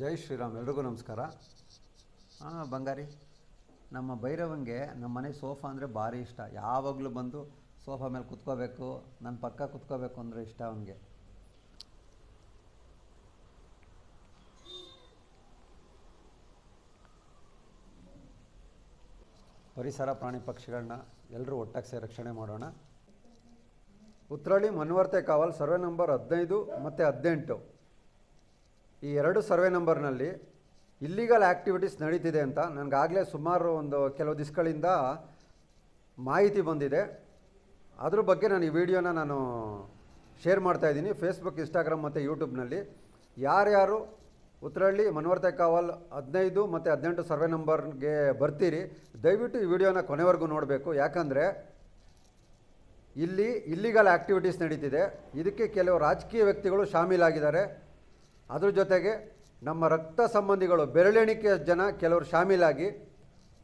ಜೈ ಶ್ರೀರಾಮ್, ಎಲ್ರಿಗೂ ನಮಸ್ಕಾರ. ಹಾಂ ಬಂಗಾರಿ, ನಮ್ಮ ಭೈರವಂಗೆ ನಮ್ಮ ಮನೆ ಸೋಫಾ ಅಂದರೆ ಭಾರಿ ಇಷ್ಟ. ಯಾವಾಗಲೂ ಬಂದು ಸೋಫಾ ಮೇಲೆ ಕುತ್ಕೋಬೇಕು ನನ್ನ ಪಕ್ಕ ಕುತ್ಕೋಬೇಕು ಅಂದರೆ ಇಷ್ಟ ಅವನಿಗೆ. ಪರಿಸರ ಪ್ರಾಣಿ ಪಕ್ಷಿಗಳನ್ನ ಎಲ್ಲರೂ ಒಟ್ಟಾಗಿ ರಕ್ಷಣೆ ಮಾಡೋಣ. ಉತ್ರಳ್ಳಿ ಮನ್ವರ್ತೆ ಕಾವಲ್ ಸರ್ವೆ ನಂಬರ್ ಹದಿನೈದು ಮತ್ತು ಹದಿನೆಂಟು. ಈ ಎರಡು ಸರ್ವೆ ನಂಬರ್ನಲ್ಲಿ ಇಲ್ಲಿಗಲ್ ಆ್ಯಕ್ಟಿವಿಟೀಸ್ ನಡೀತಿದೆ ಅಂತ ನನಗಾಗಲೇ ಸುಮಾರು ಒಂದು ಕೆಲವು ದಿಸ್ಗಳಿಂದ ಮಾಹಿತಿ ಬಂದಿದೆ. ಅದ್ರ ಬಗ್ಗೆ ನಾನು ಈ ವಿಡಿಯೋನ ನಾನು ಶೇರ್ ಮಾಡ್ತಾ ಇದ್ದೀನಿ. ಫೇಸ್ಬುಕ್ ಇನ್ಸ್ಟಾಗ್ರಾಮ್ ಮತ್ತು ಯೂಟ್ಯೂಬ್ನಲ್ಲಿ ಯಾರ್ಯಾರು ಉತ್ರಳ್ಳಿ ಮನವರ್ತೆ ಕಾವಲ್ ಹದಿನೈದು ಮತ್ತು ಹದಿನೆಂಟು ಸರ್ವೆ ನಂಬರ್ಗೆ ಬರ್ತೀರಿ, ದಯವಿಟ್ಟು ಈ ವಿಡಿಯೋನ ಕೊನೆವರೆಗೂ ನೋಡಬೇಕು. ಯಾಕಂದರೆ ಇಲ್ಲಿ ಇಲ್ಲಿಗಲ್ ಆ್ಯಕ್ಟಿವಿಟೀಸ್ ನಡೀತಿದೆ. ಇದಕ್ಕೆ ಕೆಲವು ರಾಜಕೀಯ ವ್ಯಕ್ತಿಗಳು ಶಾಮೀಲಾಗಿದ್ದಾರೆ. ಅದ್ರ ಜೊತೆಗೆ ನಮ್ಮ ರಕ್ತ ಸಂಬಂಧಿಗಳು ಬೆರಳೆಣಿಕೆ ಜನ ಕೆಲವರು ಶಾಮೀಲಾಗಿ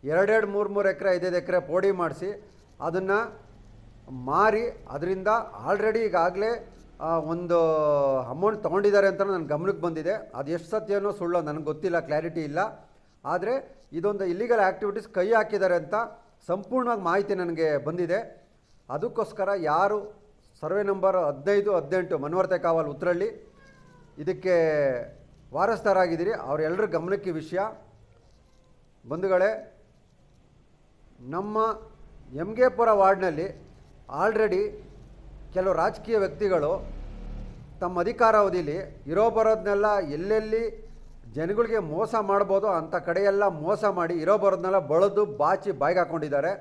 ಎರಡೆರಡು ಮೂರು ಮೂರು ಎಕರೆ, ಐದೈದು ಎಕರೆ ಪೋಡಿ ಮಾಡಿಸಿ ಅದನ್ನು ಮಾರಿ ಅದರಿಂದ ಆಲ್ರೆಡಿ ಈಗಾಗಲೇ ಒಂದು ಅಮೌಂಟ್ ತೊಗೊಂಡಿದ್ದಾರೆ ಅಂತ ನನ್ನ ಗಮನಕ್ಕೆ ಬಂದಿದೆ. ಅದು ಎಷ್ಟು ಸತ್ಯನೋ ಸುಳ್ಳೋ ನನಗೆ ಗೊತ್ತಿಲ್ಲ ಕ್ಲಾರಿಟಿ ಇಲ್ಲ. ಆದರೆ ಇದೊಂದು ಇಲ್ಲಿಗಲ್ ಆ್ಯಕ್ಟಿವಿಟೀಸ್ ಕೈ ಹಾಕಿದ್ದಾರೆ ಅಂತ ಸಂಪೂರ್ಣವಾಗಿ ಮಾಹಿತಿ ನನಗೆ ಬಂದಿದೆ. ಅದಕ್ಕೋಸ್ಕರ ಯಾರು, ಸರ್ವೆ ನಂಬರ್ ಹದಿನೈದು, ಹದಿನೆಂಟು ಮನವರ್ತೆ ಕಾವಲ್ ಉತ್ರಳ್ಳಿ ಇದಕ್ಕೆ ವಾರಸ್ಥರಾಗಿದ್ದೀರಿ. ಅವರೆಲ್ಲರ ಗಮನಕ್ಕೆ ವಿಷಯ. ಬಂಧುಗಳೇ, ನಮ್ಮ ಎಮ್ಗೆಪುರ ವಾರ್ಡ್ನಲ್ಲಿ ಆಲ್ರೆಡಿ ಕೆಲವು ರಾಜಕೀಯ ವ್ಯಕ್ತಿಗಳು ತಮ್ಮ ಅಧಿಕಾರಾವಧಿಯಲ್ಲಿ ಇರೋ ಬರೋದನ್ನೆಲ್ಲ ಎಲ್ಲೆಲ್ಲಿ ಜನಗಳಿಗೆ ಮೋಸ ಮಾಡ್ಬೋದು ಅಂಥ ಕಡೆಯೆಲ್ಲ ಮೋಸ ಮಾಡಿ ಇರೋ ಬರೋದನ್ನೆಲ್ಲ ಬಳದು ಬಾಚಿ ಬಾಯಿಗೆ ಹಾಕ್ಕೊಂಡಿದ್ದಾರೆ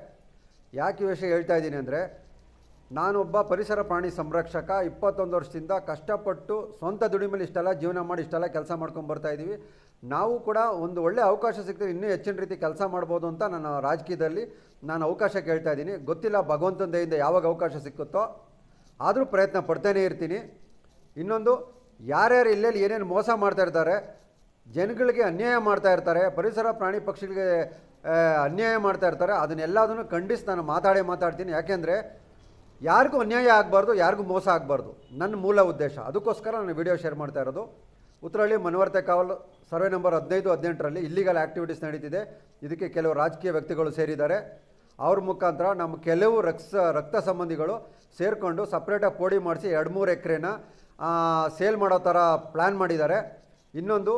ಯಾಕೆ ವಿಷಯ ಹೇಳ್ತಾ ಇದ್ದೀನಿ ಅಂದರೆ ನಾನೊಬ್ಬ ಪರಿಸರ ಪ್ರಾಣಿ ಸಂರಕ್ಷಕ, ಇಪ್ಪತ್ತೊಂದು ವರ್ಷದಿಂದ ಕಷ್ಟಪಟ್ಟು ಸ್ವಂತ ದುಡಿಮೆಲಿ ಇಷ್ಟೆಲ್ಲ ಜೀವನ ಮಾಡಿ ಇಷ್ಟೆಲ್ಲ ಕೆಲಸ ಮಾಡ್ಕೊಂಡು ಬರ್ತಾ ಇದ್ದೀವಿ. ನಾವು ಕೂಡ ಒಂದು ಒಳ್ಳೆ ಅವಕಾಶ ಸಿಗ್ತದೆ ಇನ್ನೂ ಹೆಚ್ಚಿನ ರೀತಿ ಕೆಲಸ ಮಾಡ್ಬೋದು ಅಂತ ನಾನು ರಾಜಕೀಯದಲ್ಲಿ ನಾನು ಅವಕಾಶ ಕೇಳ್ತಾ ಇದ್ದೀನಿ. ಗೊತ್ತಿಲ್ಲ ಭಗವಂತನ ದಯಿಂದ ಯಾವಾಗ ಅವಕಾಶ ಸಿಕ್ಕುತ್ತೋ, ಆದರೂ ಪ್ರಯತ್ನ ಪಡ್ತಾನೇ ಇರ್ತೀನಿ. ಇನ್ನೊಂದು, ಯಾರ್ಯಾರು ಇಲ್ಲೆಲ್ಲಿ ಏನೇನು ಮೋಸ ಮಾಡ್ತಾ ಇರ್ತಾರೆ, ಜನಗಳಿಗೆ ಅನ್ಯಾಯ ಮಾಡ್ತಾ ಇರ್ತಾರೆ, ಪರಿಸರ ಪ್ರಾಣಿ ಪಕ್ಷಿಗಳಿಗೆ ಅನ್ಯಾಯ ಮಾಡ್ತಾ ಇರ್ತಾರೆ, ಅದನ್ನೆಲ್ಲದನ್ನು ಖಂಡಿಸಿ ನಾನು ಮಾತಾಡೇ ಮಾತಾಡ್ತೀನಿ. ಯಾಕೆಂದರೆ ಯಾರಿಗೂ ಅನ್ಯಾಯ ಆಗಬಾರ್ದು, ಯಾರಿಗೂ ಮೋಸ ಆಗಬಾರ್ದು. ನನ್ನ ಮೂಲ ಉದ್ದೇಶ. ಅದಕ್ಕೋಸ್ಕರ ನಾನು ವಿಡಿಯೋ ಶೇರ್ ಮಾಡ್ತಾ ಇರೋದು. ಉತ್ತರಹಳ್ಳಿ ಮನವರ್ತೆ ಕಾವಲ್ ಸರ್ವೆ ನಂಬರ್ ಹದಿನೈದು, ಹದಿನೆಂಟರಲ್ಲಿ ಇಲ್ಲಿಗಲ್ ಆ್ಯಕ್ಟಿವಿಟೀಸ್ ನಡೀತಿದೆ. ಇದಕ್ಕೆ ಕೆಲವು ರಾಜಕೀಯ ವ್ಯಕ್ತಿಗಳು ಸೇರಿದ್ದಾರೆ. ಅವ್ರ ಮುಖಾಂತರ ನಮ್ಮ ಕೆಲವು ರಕ್ತ ರಕ್ತ ಸಂಬಂಧಿಗಳು ಸೇರಿಕೊಂಡು ಸಪ್ರೇಟಾಗಿ ಪೋಡಿ ಮಾಡಿಸಿ ಎರಡು, ಮೂರು ಎಕರೆನ ಸೇಲ್ ಮಾಡೋ ಥರ ಪ್ಲ್ಯಾನ್ ಮಾಡಿದ್ದಾರೆ. ಇನ್ನೊಂದು,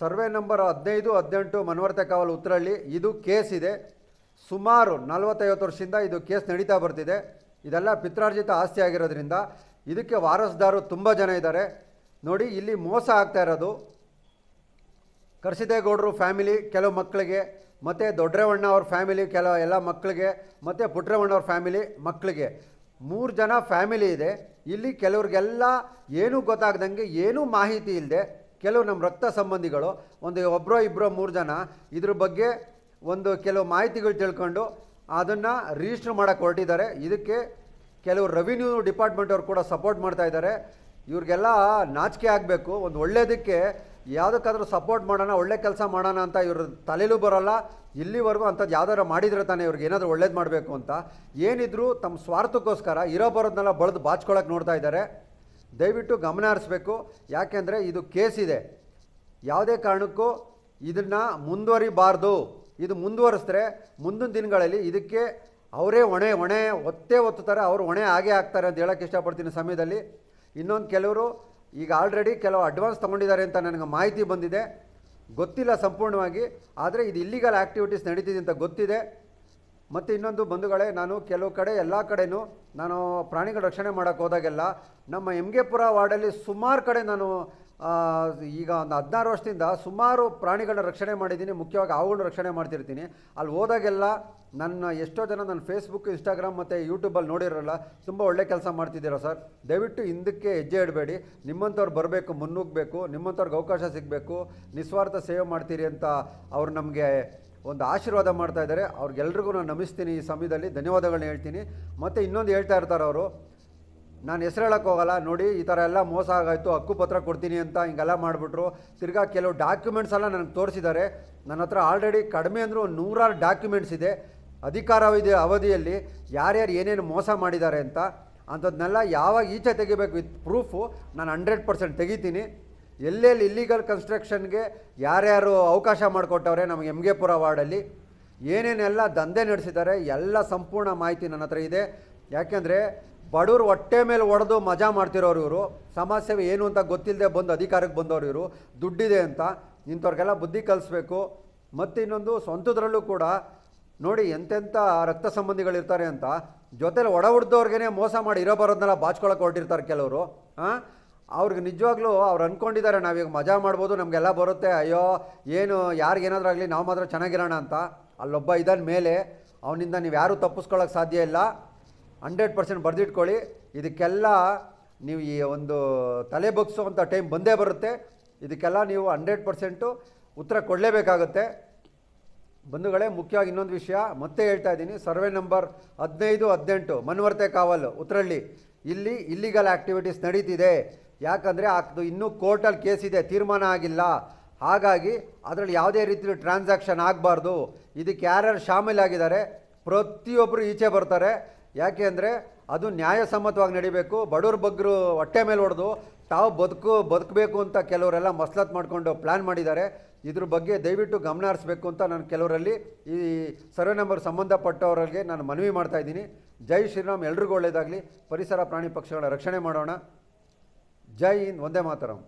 ಸರ್ವೆ ನಂಬರ್ ಹದಿನೈದು, ಹದಿನೆಂಟು ಮನವರ್ತೆ ಕಾವಲ್ ಉತ್ತರಹಳ್ಳಿ, ಇದು ಕೇಸ್ ಇದೆ. ಸುಮಾರು ನಲವತ್ತೈವತ್ತು ವರ್ಷದಿಂದ ಇದು ಕೇಸ್ ನಡೀತಾ ಬರ್ತಿದೆ. ಇದೆಲ್ಲ ಪಿತ್ರಾರ್ಜಿತ ಆಸ್ತಿ ಆಗಿರೋದ್ರಿಂದ ಇದಕ್ಕೆ ವಾರಸುದಾರರು ತುಂಬ ಜನ ಇದ್ದಾರೆ. ನೋಡಿ, ಇಲ್ಲಿ ಮೋಸ ಆಗ್ತಾ ಇರೋದು. ಕರ್ಸಿದೇಗೌಡರು ಫ್ಯಾಮಿಲಿ, ಕೆಲವು ಮಕ್ಕಳಿಗೆ, ಮತ್ತು ದೊಡ್ಡರೇವಣ್ಣ ಅವ್ರ ಫ್ಯಾಮಿಲಿ, ಕೆಲವು ಎಲ್ಲ ಮಕ್ಕಳಿಗೆ, ಮತ್ತು ಪುಟ್ರೇವಣ್ಣ ಅವ್ರ ಫ್ಯಾಮಿಲಿ ಮಕ್ಕಳಿಗೆ. ಮೂರು ಜನ ಫ್ಯಾಮಿಲಿ ಇದೆ. ಇಲ್ಲಿ ಕೆಲವ್ರಿಗೆಲ್ಲ ಏನೂ ಗೊತ್ತಾಗ್ದಂಗೆ, ಏನೂ ಮಾಹಿತಿ ಇಲ್ಲದೆ ಕೆಲವು ನಮ್ಮ ರಕ್ತ ಸಂಬಂಧಿಗಳು, ಒಂದು ಒಬ್ಬರೋ ಇಬ್ಬರೋ ಮೂರು ಜನ, ಇದ್ರ ಬಗ್ಗೆ ಒಂದು ಕೆಲವು ಮಾಹಿತಿಗಳು ತಿಳ್ಕೊಂಡು ಅದನ್ನು ರಿಜಿಸ್ಟರ್ ಮಾಡೋಕ್ಕೆ ಹೊರಟಿದ್ದಾರೆ. ಇದಕ್ಕೆ ಕೆಲವು ರೆವಿನ್ಯೂ ಡಿಪಾರ್ಟ್ಮೆಂಟ್ ಅವರು ಕೂಡ ಸಪೋರ್ಟ್ ಮಾಡ್ತಾ ಇದ್ದಾರೆ. ಇವ್ರಿಗೆಲ್ಲ ನಾಚಿಕೆ ಆಗಬೇಕು. ಒಂದು ಒಳ್ಳೆಯದಕ್ಕೆ ಯಾವುದಕ್ಕಾದ್ರೂ ಸಪೋರ್ಟ್ ಮಾಡೋಣ, ಒಳ್ಳೆ ಕೆಲಸ ಮಾಡೋಣ ಅಂತ ಇವ್ರ ತಲೆಲೂ ಬರೋಲ್ಲ. ಇಲ್ಲಿವರೆಗೂ ಅಂಥದ್ದು ಯಾವ್ದಾರು ಮಾಡಿದ್ರೆ ತಾನೇ ಇವ್ರಿಗೆ ಏನಾದರೂ ಒಳ್ಳೇದು ಮಾಡಬೇಕು ಅಂತ. ಏನಿದ್ರು ತಮ್ಮ ಸ್ವಾರ್ಥಕ್ಕೋಸ್ಕರ ಇರೋ ಬರೋದನ್ನೆಲ್ಲ ಬಳದು ಬಾಚ್ಕೊಳಕ್ಕೆ ನೋಡ್ತಾ ಇದ್ದಾರೆ. ದಯವಿಟ್ಟು ಗಮನ ಹರಿಸ್ಬೇಕು. ಯಾಕೆಂದರೆ ಇದು ಕೇಸ್ ಇದೆ. ಯಾವುದೇ ಕಾರಣಕ್ಕೂ ಇದನ್ನು ಮುಂದುವರಿಬಾರ್ದು. ಇದು ಮುಂದುವರಿಸಿದ್ರೆ ಮುಂದಿನ ದಿನಗಳಲ್ಲಿ ಇದಕ್ಕೆ ಅವರೇ ಹೊಣೆ ಹೊಣೆ, ಒತ್ತೇ ಒತ್ತುತ್ತಾರೆ, ಅವರು ಹೊಣೆ ಆಗೇ ಆಗ್ತಾರೆ ಅಂತ ಹೇಳೋಕ್ಕೆ ಇಷ್ಟಪಡ್ತೀನಿ ಸಮಯದಲ್ಲಿ. ಇನ್ನೊಂದು ಕೆಲವರು ಈಗ ಆಲ್ರೆಡಿ ಕೆಲವು ಅಡ್ವಾನ್ಸ್ ತೊಗೊಂಡಿದ್ದಾರೆ ಅಂತ ನನಗೆ ಮಾಹಿತಿ ಬಂದಿದೆ. ಗೊತ್ತಿಲ್ಲ ಸಂಪೂರ್ಣವಾಗಿ, ಆದರೆ ಇದು ಇಲ್ಲಿಗಲ್ ಆ್ಯಕ್ಟಿವಿಟೀಸ್ ನಡೀತಿದೆ ಅಂತ ಗೊತ್ತಿದೆ. ಮತ್ತು ಇನ್ನೊಂದು ಬಂಧುಗಳೇ, ನಾನು ಕೆಲವು ಕಡೆ, ಎಲ್ಲ ಕಡೆಯೂ ನಾನು ಪ್ರಾಣಿಗಳ ರಕ್ಷಣೆ ಮಾಡೋಕ್ಕೆ ಹೋದಾಗೆಲ್ಲ ನಮ್ಮ ಎಮ್ಗೆಪುರ ವಾರ್ಡಲ್ಲಿ ಸುಮಾರು ಕಡೆ ನಾನು ಈಗ ಒಂದು ಹದಿನಾರು ವರ್ಷದಿಂದ ಸುಮಾರು ಪ್ರಾಣಿಗಳನ್ನ ರಕ್ಷಣೆ ಮಾಡಿದ್ದೀನಿ. ಮುಖ್ಯವಾಗಿ ಅವುಗಳನ್ನ ರಕ್ಷಣೆ ಮಾಡ್ತಿರ್ತೀನಿ. ಅಲ್ಲಿ ಹೋದಾಗೆಲ್ಲ ನನ್ನ ಎಷ್ಟೋ ಜನ ನನ್ನ ಫೇಸ್ಬುಕ್ ಇನ್ಸ್ಟಾಗ್ರಾಮ್ ಮತ್ತು ಯೂಟ್ಯೂಬಲ್ಲಿ ನೋಡಿರಲ್ಲ, ತುಂಬ ಒಳ್ಳೆ ಕೆಲಸ ಮಾಡ್ತಿದ್ದೀರಾ ಸರ್? ದಯವಿಟ್ಟು ಹಿಂದಕ್ಕೆ ಹೆಜ್ಜೆ ಇಡಬೇಡಿ. ನಿಮ್ಮಂಥವ್ರು ಬರಬೇಕು, ಮುನ್ನುಗ್ಗಬೇಕು, ನಿಮ್ಮಂಥವ್ರಿಗೆ ಅವಕಾಶ ಸಿಗಬೇಕು, ನಿಸ್ವಾರ್ಥ ಸೇವೆ ಮಾಡ್ತೀರಿ ಅಂತ ಅವ್ರು ನಮಗೆ ಒಂದು ಆಶೀರ್ವಾದ ಮಾಡ್ತಾ ಇದ್ದಾರೆ. ಅವ್ರಿಗೆಲ್ರಿಗೂ ನಾನು ನಮಿಸ್ತೀನಿ ಈ ಸಮಯದಲ್ಲಿ. ಧನ್ಯವಾದಗಳನ್ನ ಹೇಳ್ತೀನಿ. ಮತ್ತು ಇನ್ನೊಂದು ಹೇಳ್ತಾ ಇರ್ತಾರೆ ಅವರು ನಾನು ಹೆಸರು ಹೇಳೋಕ್ಕೋಗಲ್ಲ ನೋಡಿ, ಈ ಥರ ಎಲ್ಲ ಮೋಸ ಆಗಾಯಿತು. ಹಕ್ಕುಪತ್ರ ಕೊಡ್ತೀನಿ ಅಂತ ಹಿಂಗೆಲ್ಲ ಮಾಡಿಬಿಟ್ರು. ತಿರ್ಗಾ ಕೆಲವು ಡಾಕ್ಯುಮೆಂಟ್ಸ್ ಎಲ್ಲ ನನಗೆ ತೋರಿಸಿದ್ದಾರೆ. ನನ್ನ ಹತ್ರ ಆಲ್ರೆಡಿ ಕಡಿಮೆ ಅಂದರೂ ನೂರಾರು ಡಾಕ್ಯುಮೆಂಟ್ಸ್ ಇದೆ. ಅಧಿಕಾರಾವಧಿ ಅವಧಿಯಲ್ಲಿ. ಯಾರ್ಯಾರು ಏನೇನು ಮೋಸ ಮಾಡಿದ್ದಾರೆ ಅಂತ ಅಂಥದ್ದನ್ನೆಲ್ಲ ಯಾವಾಗ ಈಚೆ ತೆಗಿಬೇಕು ವಿತ್ ಪ್ರೂಫು ನಾನು ಹಂಡ್ರೆಡ್ ಪರ್ಸೆಂಟ್ ತೆಗಿತೀನಿ. ಎಲ್ಲೆಲ್ಲಿ ಇಲ್ಲಿಗಲ್ ಕನ್ಸ್ಟ್ರಕ್ಷನ್ಗೆ ಯಾರ್ಯಾರು ಅವಕಾಶ ಮಾಡಿಕೊಟ್ಟವ್ರೆ ನಮಗೆ ಎಂ ಗೆ ಪುರ ವಾರ್ಡಲ್ಲಿ. ಏನೇನೆಲ್ಲ ದಂಧೆ ನಡೆಸಿದ್ದಾರೆ ಎಲ್ಲ ಸಂಪೂರ್ಣ ಮಾಹಿತಿ ನನ್ನ ಹತ್ರ ಇದೆ. ಯಾಕೆಂದರೆ ಬಡವ್ರು ಹೊಟ್ಟೆ ಮೇಲೆ ಒಡೆದು ಮಜಾ ಮಾಡ್ತಿರೋರು ಇವರು. ಸಮಸ್ಯೆ ಏನು ಅಂತ ಗೊತ್ತಿಲ್ಲದೆ ಬಂದು ಅಧಿಕಾರಕ್ಕೆ ಬಂದವರು ಇವರು. ದುಡ್ಡಿದೆ ಅಂತ. ಇಂಥವ್ರಿಗೆಲ್ಲ ಬುದ್ಧಿ ಕಲಿಸ್ಬೇಕು. ಮತ್ತು ಇನ್ನೊಂದು ಸ್ವಂತದ್ರಲ್ಲೂ ಕೂಡ ನೋಡಿ ಎಂತೆಂಥ ರಕ್ತ ಸಂಬಂಧಿಗಳಿರ್ತಾರೆ ಅಂತ. ಜೊತೆಲಿ ಒಡ ಹುಡ್ದವ್ರಿಗೇನೆ ಮೋಸ ಮಾಡಿ ಇರೋ ಬರೋದನ್ನೆಲ್ಲ ಬಾಚ್ಕೊಳಕ್ಕೆ ಹೊರಟಿರ್ತಾರೆ ಕೆಲವರು. ಹಾಂ ಅವ್ರಿಗೆ ನಿಜವಾಗ್ಲೂ ಅವ್ರು ಅಂದ್ಕೊಂಡಿದ್ದಾರೆ ನಾವೀಗ ಮಜಾ ಮಾಡ್ಬೋದು, ನಮಗೆಲ್ಲ ಬರುತ್ತೆ. ಅಯ್ಯೋ, ಏನು, ಯಾರಿಗೇನಾದರೂ ಆಗಲಿ ನಾವು ಮಾತ್ರ ಚೆನ್ನಾಗಿರೋಣ ಅಂತ. ಅಲ್ಲೊಬ್ಬ ಇದನ್ನ ಮೇಲೆ ಅವನಿಂದ ನೀವು ಯಾರೂ ತಪ್ಪಿಸ್ಕೊಳ್ಳೋಕೆ ಸಾಧ್ಯ ಇಲ್ಲ. ಹಂಡ್ರೆಡ್ ಪರ್ಸೆಂಟ್ ಬರೆದಿಟ್ಕೊಳ್ಳಿ. ಇದಕ್ಕೆಲ್ಲ ನೀವು ಈ ಒಂದು ತಲೆ ಬಗ್ಸುವಂಥ ಟೈಮ್ ಬಂದೇ ಬರುತ್ತೆ. ಇದಕ್ಕೆಲ್ಲ ನೀವು ಹಂಡ್ರೆಡ್ ಪರ್ಸೆಂಟು ಉತ್ತರ ಕೊಡಲೇಬೇಕಾಗುತ್ತೆ. ಬಂಧುಗಳೇ, ಮುಖ್ಯವಾಗಿ ಇನ್ನೊಂದು ವಿಷಯ ಮತ್ತೆ ಹೇಳ್ತಾ ಇದ್ದೀನಿ. ಸರ್ವೆ ನಂಬರ್ ಹದಿನೈದು, ಹದಿನೆಂಟು, ಮನ್ವರ್ತೆ ಕಾವಲ್ ಉತ್ತರಳ್ಳಿ ಇಲ್ಲಿ ಇಲ್ಲಿಗಲ್ ಆ್ಯಕ್ಟಿವಿಟೀಸ್ ನಡೀತಿದೆ. ಯಾಕಂದರೆ ಅದು ಇನ್ನೂ ಕೋರ್ಟಲ್ಲಿ ಕೇಸ್ ಇದೆ, ತೀರ್ಮಾನ ಆಗಿಲ್ಲ. ಹಾಗಾಗಿ ಅದರಲ್ಲಿ ಯಾವುದೇ ರೀತಿ ಟ್ರಾನ್ಸಾಕ್ಷನ್ ಆಗಬಾರ್ದು. ಇದಕ್ಕೆ ಯಾರ್ಯಾರು ಶಾಮೀಲಾಗಿದ್ದಾರೆ ಪ್ರತಿಯೊಬ್ಬರು ಈಚೆ ಬರ್ತಾರೆ. ಯಾಕೆ ಅಂದರೆ ಅದು ನ್ಯಾಯಸಮ್ಮತವಾಗಿ ನಡಿಬೇಕು. ಬಡವ್ರ ಬಗ್ಗರು ಹೊಟ್ಟೆ ಮೇಲೆ ಹೊಡೆದು ತಾವು ಬದುಕು, ಬದುಕಬೇಕು ಅಂತ ಕೆಲವರೆಲ್ಲ ಮಸಲತ್ ಮಾಡಿಕೊಂಡು ಪ್ಲ್ಯಾನ್ ಮಾಡಿದ್ದಾರೆ. ಇದ್ರ ಬಗ್ಗೆ ದಯವಿಟ್ಟು ಗಮನ ಹರಿಸ್ಬೇಕು ಅಂತ ನಾನು ಕೆಲವರಲ್ಲಿ ಈ ಸರ್ವೆ ನಂಬರ್ ಸಂಬಂಧಪಟ್ಟವರಿಗೆ ನಾನು ಮನವಿ ಮಾಡ್ತಾ ಇದ್ದೀನಿ. ಜೈ ಶ್ರೀರಾಮ್, ಎಲ್ರಿಗೂ ಒಳ್ಳೆಯದಾಗಲಿ ಪರಿಸರ ಪ್ರಾಣಿ ಪಕ್ಷಿಗಳ ರಕ್ಷಣೆ ಮಾಡೋಣ. ಜೈ ಹಿಂದ್ ಒಂದೇ ಮಾತರಂ.